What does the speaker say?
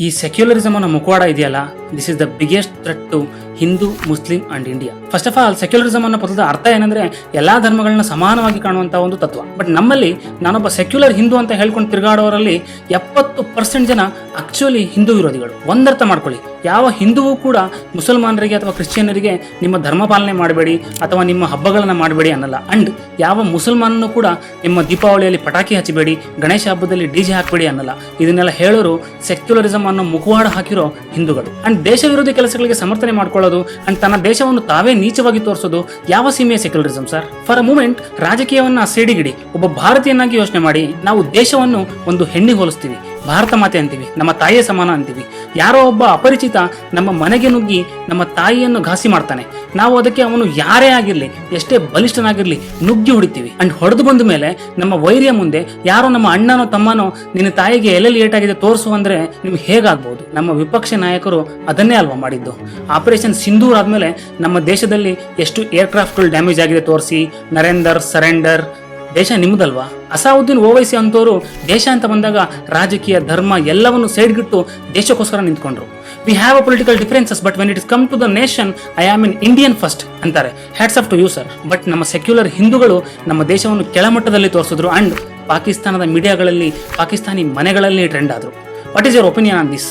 ಈ ಸೆಕ್ಯುಲರಿಸಮ್ ಅನ್ನೋ ಮುಖವಾಡ ಇದೆಯಲ್ಲ? This is the biggest threat to Hindu Muslim and India first of all secularism ಅನ್ನೋ ಪದದ ಅರ್ಥ ಏನಂದ್ರೆ ಎಲ್ಲಾ ಧರ್ಮಗಳನ್ನ ಸಮಾನವಾಗಿ ಕಾಣುವಂತ ಒಂದು ತತ್ವ. ಬಟ್ ನಮ್ಮಲ್ಲಿ ನಾನೊಬ್ಬ ಸೆಕ್ಯುಲರ್ ಹಿಂದೂ ಅಂತ ಹೇಳ್ಕೊಂಡು ತಿರುಗಾಡೋರಲ್ಲಿ ಎಪ್ಪತ್ತು ಪರ್ಸೆಂಟ್ ಜನ ಆಕ್ಚುಲಿ ಹಿಂದೂ ವಿರೋಧಿಗಳು. ಒಂದರ್ಥ ಮಾಡ್ಕೊಳ್ಳಿ. ಯಾವ ಹಿಂದುವು ಕೂಡ ಮುಸಲ್ಮಾನರಿಗೆ ಅಥವಾ ಕ್ರಿಶ್ಚಿಯನ್ನರಿಗೆ ನಿಮ್ಮ ಧರ್ಮ ಪಾಲನೆ ಮಾಡಬೇಡಿ ಅಥವಾ ನಿಮ್ಮ ಹಬ್ಬಗಳನ್ನ ಮಾಡಬೇಡಿ ಅನ್ನಲ್ಲ. ಅಂಡ್ ಯಾವ ಮುಸಲ್ಮಾನನು ಕೂಡ ನಿಮ್ಮ ದೀಪಾವಳಿಯಲ್ಲಿ ಪಟಾಕಿ ಹಚ್ಚಬೇಡಿ, ಗಣೇಶ ಹಬ್ಬದಲ್ಲಿ ಡಿಜೆ ಹಾಕಬೇಡಿ ಅನ್ನಲ್ಲ. ಇದನ್ನೆಲ್ಲ ಹೇಳೋರು ಸೆಕ್ಯುಲರಿಸಮ್ ಅನ್ನೋ ಮುಖವಾಡ ಹಾಕಿರೋ ಹಿಂದೂಗಳು. ಅಂಡ್ ದೇಶ ವಿರೋಧಿ ಕೆಲಸಗಳಿಗೆ ಸಮರ್ಥನೆ ಮಾಡ್ಕೊಳ್ಳೋದು ಅಂಡ್ ತನ್ನ ದೇಶವನ್ನು ತಾವೇ ನೀಚವಾಗಿ ತೋರಿಸೋದು ಯಾವ ಸೀಮೆಯ secularism sir for a moment ರಾಜಕೀಯವನ್ನ ಸೇಡಿಗಿಡಿ. ಒಬ್ಬ ಭಾರತೀಯನಾಗಿ ಯೋಚನೆ ಮಾಡಿ ನಾವು ದೇಶವನ್ನು ಒಂದು ಹೆಣ್ಣಿ ಹೋಲಿಸ್ತೀವಿ. ಭಾರತ ಮಾತೆ ಅಂತೀವಿ. ನಮ್ಮ ತಾಯಿಯ ಸಮಾನ ಅಂತೀವಿ. ಯಾರೋ ಒಬ್ಬ ಅಪರಿಚಿತ ನಮ್ಮ ಮನೆಗೆ ನುಗ್ಗಿ ನಮ್ಮ ತಾಯಿಯನ್ನು ಘಾಸಿ ಮಾಡ್ತಾನೆ. ನಾವು ಅದಕ್ಕೆ ಅವನು ಯಾರೇ ಆಗಿರಲಿ, ಎಷ್ಟೇ ಬಲಿಷ್ಠನಾಗಿರಲಿ ನುಗ್ಗಿ ಹೊಡಿತೀವಿ. ಅಂಡ್ ಹೊಡೆದು ಬಂದ ಮೇಲೆ ನಮ್ಮ ವೈರ್ಯ ಮುಂದೆ ಯಾರೋ ನಮ್ಮ ಅಣ್ಣನೋ ತಮ್ಮನೋ ನಿನ್ನ ತಾಯಿಗೆ ಎಲ್ಲೆಲ್ಲಿ ಏಟಾಗಿದೆ ತೋರಿಸು ಅಂದ್ರೆ ನಿಮ್ಗೆ ಹೇಗಾಗ್ಬೋದು? ನಮ್ಮ ವಿಪಕ್ಷ ನಾಯಕರು ಅದನ್ನೇ ಅಲ್ವಾ ಮಾಡಿದ್ದು? ಆಪರೇಷನ್ ಸಿಂಧೂರ್ ಆದ್ಮೇಲೆ ನಮ್ಮ ದೇಶದಲ್ಲಿ ಎಷ್ಟು ಏರ್ಕ್ರಾಫ್ಟ್ಗಳು ಡ್ಯಾಮೇಜ್ ಆಗಿದೆ ತೋರಿಸಿ. ನರೇಂದರ್, ಸರೆಂಡರ್ ದೇಶ ನಿಮ್ಮದಲ್ವಾ? ಅಸಾವುದ್ದೀನ್ ಓವೈಸಿ ಅಂತವರು ದೇಶ ಅಂತ ಬಂದಾಗ ರಾಜಕೀಯ, ಧರ್ಮ ಎಲ್ಲವನ್ನು ಸೈಡ್ಗಿಟ್ಟು ದೇಶಕ್ಕೋಸ್ಕರ ನಿಂತ್ಕೊಂಡ್ರು. We have a political differences but when it is come to the nation I am in Indian first ಅಂತಾರೆ. Hats off to you sir but ನಮ್ಮ ಸೆಕ್ಯುಲರ್ ಹಿಂದೂಗಳು ನಮ್ಮ ದೇಶವನ್ನು ಕೆಳಮಟ್ಟದಲ್ಲಿ ತೋರಿಸಿದ್ರು ಅಂಡ್ ಪಾಕಿಸ್ತಾನದ ಮೀಡಿಯಾಗಳಲ್ಲಿ, ಪಾಕಿಸ್ತಾನಿ ಮನೆಗಳಲ್ಲಿ ಟ್ರೆಂಡ್ ಆದರು. What is your opinion on this